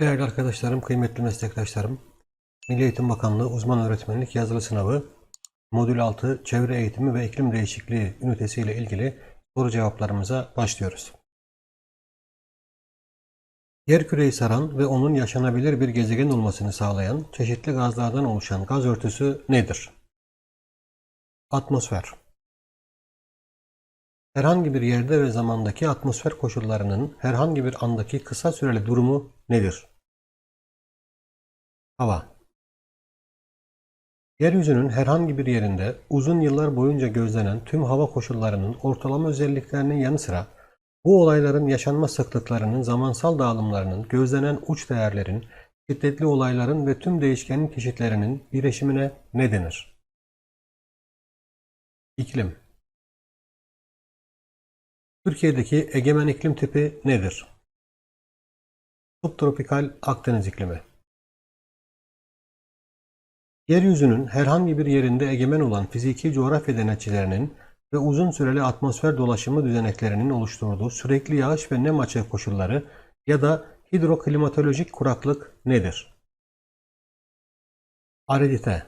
Değerli arkadaşlarım, kıymetli meslektaşlarım, Milli Eğitim Bakanlığı Uzman Öğretmenlik Yazılı Sınavı Modül 6 Çevre Eğitimi ve İklim Değişikliği ünitesi ile ilgili soru cevaplarımıza başlıyoruz. Yerküreyi saran ve onun yaşanabilir bir gezegen olmasını sağlayan çeşitli gazlardan oluşan gaz örtüsü nedir? Atmosfer Herhangi bir yerde ve zamandaki atmosfer koşullarının herhangi bir andaki kısa süreli durumu nedir? Hava Yeryüzünün herhangi bir yerinde uzun yıllar boyunca gözlenen tüm hava koşullarının ortalama özelliklerinin yanı sıra bu olayların yaşanma sıklıklarının zamansal dağılımlarının, gözlenen uç değerlerin, şiddetli olayların ve tüm değişkenin çeşitlerinin birleşimine ne denir? İklim Türkiye'deki egemen iklim tipi nedir? Subtropikal Akdeniz iklimi. Yeryüzünün herhangi bir yerinde egemen olan fiziki coğrafya denetçilerinin ve uzun süreli atmosfer dolaşımı düzeneklerinin oluşturduğu sürekli yağış ve nem açığı koşulları ya da hidroklimatolojik kuraklık nedir? Aridite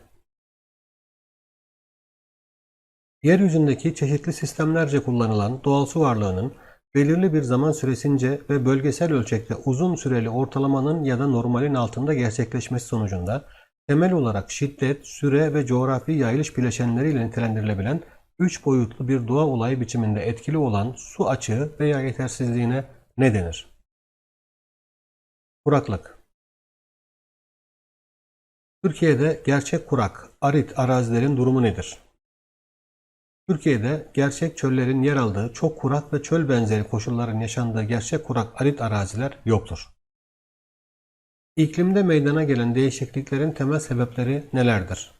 Yeryüzündeki çeşitli sistemlerce kullanılan doğal su varlığının belirli bir zaman süresince ve bölgesel ölçekte uzun süreli ortalamanın ya da normalin altında gerçekleşmesi sonucunda temel olarak şiddet, süre ve coğrafi yayılış bileşenleriyle nitelendirilebilen üç boyutlu bir doğa olayı biçiminde etkili olan su açığı veya yetersizliğine ne denir? Kuraklık Türkiye'de gerçek kurak, arit arazilerin durumu nedir? Türkiye'de gerçek çöllerin yer aldığı çok kurak ve çöl benzeri koşulların yaşandığı gerçek kurak arit araziler yoktur. İklimde meydana gelen değişikliklerin temel sebepleri nelerdir?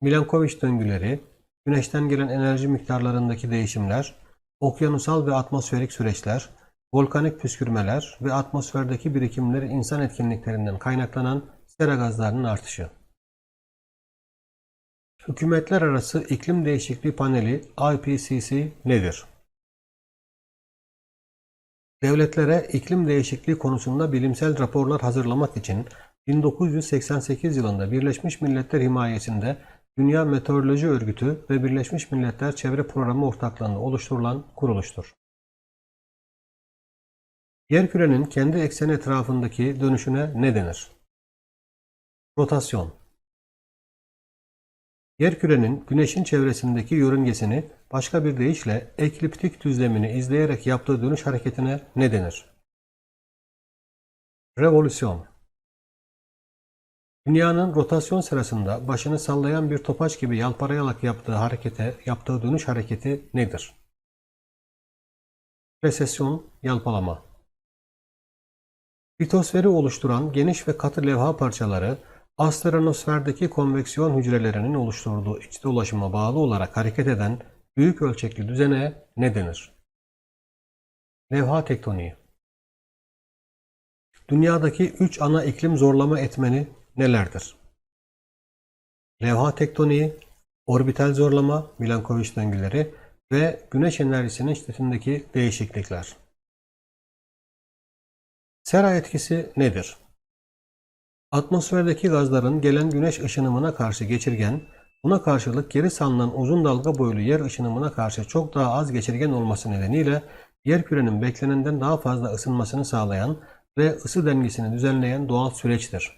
Milankoviç döngüleri, güneşten gelen enerji miktarlarındaki değişimler, okyanusal ve atmosferik süreçler, volkanik püskürmeler ve atmosferdeki birikimleri insan etkinliklerinden kaynaklanan sera gazlarının artışı. Hükümetler Arası İklim Değişikliği Paneli IPCC nedir? Devletlere iklim değişikliği konusunda bilimsel raporlar hazırlamak için 1988 yılında Birleşmiş Milletler himayesinde Dünya Meteoroloji Örgütü ve Birleşmiş Milletler Çevre Programı ortaklığında oluşturulan kuruluştur. Yerkürenin kendi ekseni etrafındaki dönüşüne ne denir? Rotasyon Yerkürenin Güneş'in çevresindeki yörüngesini başka bir deyişle ekliptik düzlemini izleyerek yaptığı dönüş hareketine ne denir? Revolüsyon Dünyanın rotasyon sırasında başını sallayan bir topaç gibi yalpalayarak yaptığı harekete, yaptığı dönüş hareketi nedir? Resesyon, yalpalama. Litosferi oluşturan geniş ve katı levha parçaları Astronosferdeki konveksiyon hücrelerinin oluşturduğu iç dolaşıma bağlı olarak hareket eden büyük ölçekli düzene ne denir? Levha tektoniği Dünyadaki üç ana iklim zorlama etmeni nelerdir? Levha tektoniği, orbital zorlama, Milankoviç döngüleri ve güneş enerjisinin şiddetindeki değişiklikler. Sera etkisi nedir? Atmosferdeki gazların gelen güneş ışınımına karşı geçirgen, buna karşılık geri salınan uzun dalga boylu yer ışınımına karşı çok daha az geçirgen olması nedeniyle yerkürenin beklenenden daha fazla ısınmasını sağlayan ve ısı dengesini düzenleyen doğal süreçtir.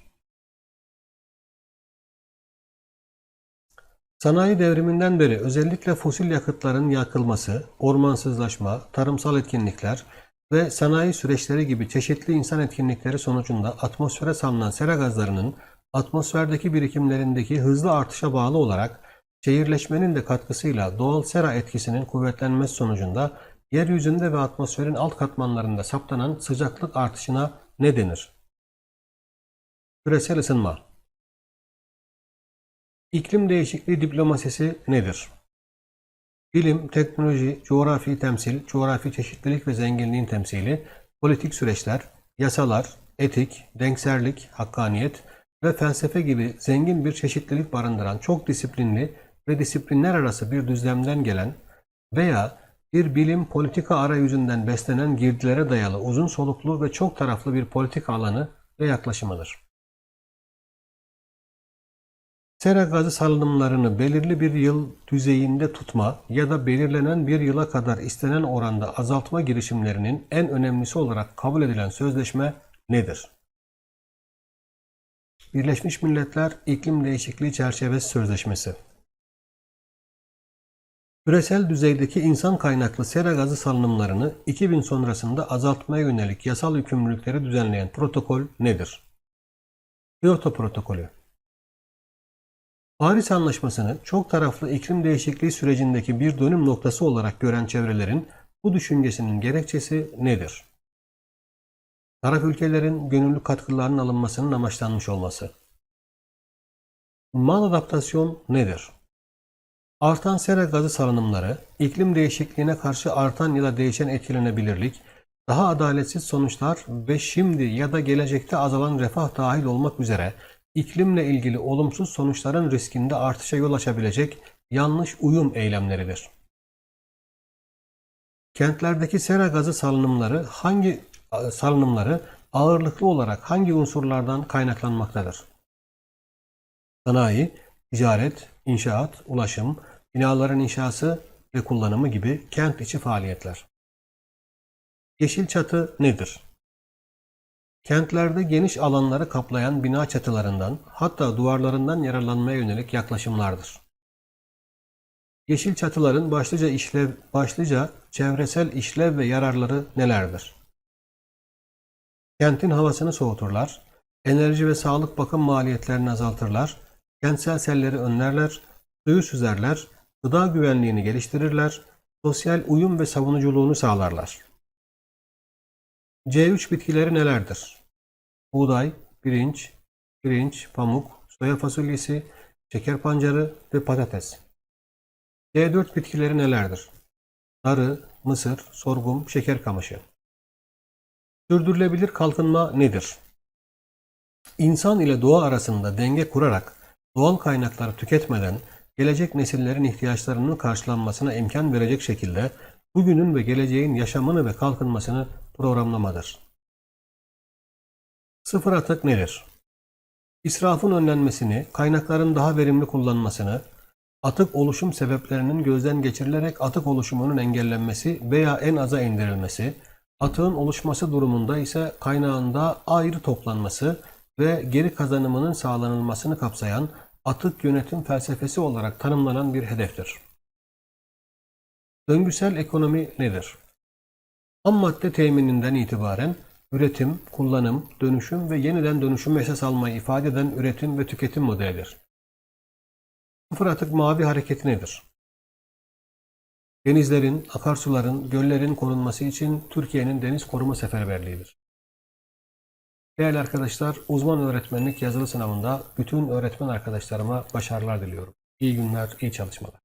Sanayi devriminden beri özellikle fosil yakıtların yakılması, ormansızlaşma, tarımsal etkinlikler ve sanayi süreçleri gibi çeşitli insan etkinlikleri sonucunda atmosfere salınan sera gazlarının atmosferdeki birikimlerindeki hızlı artışa bağlı olarak şehirleşmenin de katkısıyla doğal sera etkisinin kuvvetlenmesi sonucunda yeryüzünde ve atmosferin alt katmanlarında saptanan sıcaklık artışına ne denir? Küresel ısınma İklim değişikliği diplomasisi nedir? Bilim, teknoloji, coğrafi temsil, coğrafi çeşitlilik ve zenginliğin temsili, politik süreçler, yasalar, etik, denkserlik, hakkaniyet ve felsefe gibi zengin bir çeşitlilik barındıran çok disiplinli ve disiplinler arası bir düzlemden gelen veya bir bilim politika arayüzünden beslenen girdilere dayalı uzun soluklu ve çok taraflı bir politika alanı ve yaklaşımıdır. Sera gazı salınımlarını belirli bir yıl düzeyinde tutma ya da belirlenen bir yıla kadar istenen oranda azaltma girişimlerinin en önemlisi olarak kabul edilen sözleşme nedir? Birleşmiş Milletler İklim Değişikliği Çerçevesi Sözleşmesi Küresel düzeydeki insan kaynaklı sera gazı salınımlarını 2000 sonrasında azaltmaya yönelik yasal yükümlülükleri düzenleyen protokol nedir? Kyoto Protokolü Paris Anlaşması'nı çok taraflı iklim değişikliği sürecindeki bir dönüm noktası olarak gören çevrelerin bu düşüncesinin gerekçesi nedir? Taraf ülkelerin gönüllü katkılarının alınmasının amaçlanmış olması. Mal adaptasyon nedir? Artan sera gazı salınımları, iklim değişikliğine karşı artan ya da değişen etkilenebilirlik, daha adaletsiz sonuçlar ve şimdi ya da gelecekte azalan refah dahil olmak üzere iklimle ilgili olumsuz sonuçların riskinde artışa yol açabilecek yanlış uyum eylemleridir. Kentlerdeki sera gazı salınımları hangi salınımları ağırlıklı olarak hangi unsurlardan kaynaklanmaktadır? Sanayi, ticaret, inşaat, ulaşım, binaların inşası ve kullanımı gibi kent içi faaliyetler. Yeşil çatı nedir? Kentlerde geniş alanları kaplayan bina çatılarından hatta duvarlarından yararlanmaya yönelik yaklaşımlardır. Yeşil çatıların başlıca işlev, başlıca çevresel işlev ve yararları nelerdir? Kentin havasını soğuturlar, enerji ve sağlık bakım maliyetlerini azaltırlar, kentsel selleri önlerler, suyu süzerler, gıda güvenliğini geliştirirler, sosyal uyum ve savunuculuğunu sağlarlar. C3 bitkileri nelerdir? Buğday, pirinç, pirinç, pamuk, soya fasulyesi, şeker pancarı ve patates. C4 bitkileri nelerdir? Darı, mısır, sorghum, şeker kamışı. Sürdürülebilir kalkınma nedir? İnsan ile doğa arasında denge kurarak doğal kaynakları tüketmeden gelecek nesillerin ihtiyaçlarının karşılanmasına imkan verecek şekilde bugünün ve geleceğin yaşamını ve kalkınmasını programlamadır. Sıfır atık nedir? İsrafın önlenmesini, kaynakların daha verimli kullanmasını, atık oluşum sebeplerinin gözden geçirilerek atık oluşumunun engellenmesi veya en aza indirilmesi, atığın oluşması durumunda ise kaynağında ayrı toplanması ve geri kazanımının sağlanılmasını kapsayan atık yönetim felsefesi olarak tanımlanan bir hedeftir. Döngüsel ekonomi nedir? Ham madde temininden itibaren üretim, kullanım, dönüşüm ve yeniden dönüşüm esas almayı ifade eden üretim ve tüketim modelidir. Sıfır atık mavi hareketi nedir? Denizlerin, akarsuların, göllerin korunması için Türkiye'nin deniz koruma seferberliğidir. Değerli arkadaşlar, uzman öğretmenlik yazılı sınavında bütün öğretmen arkadaşlarıma başarılar diliyorum. İyi günler, iyi çalışmalar.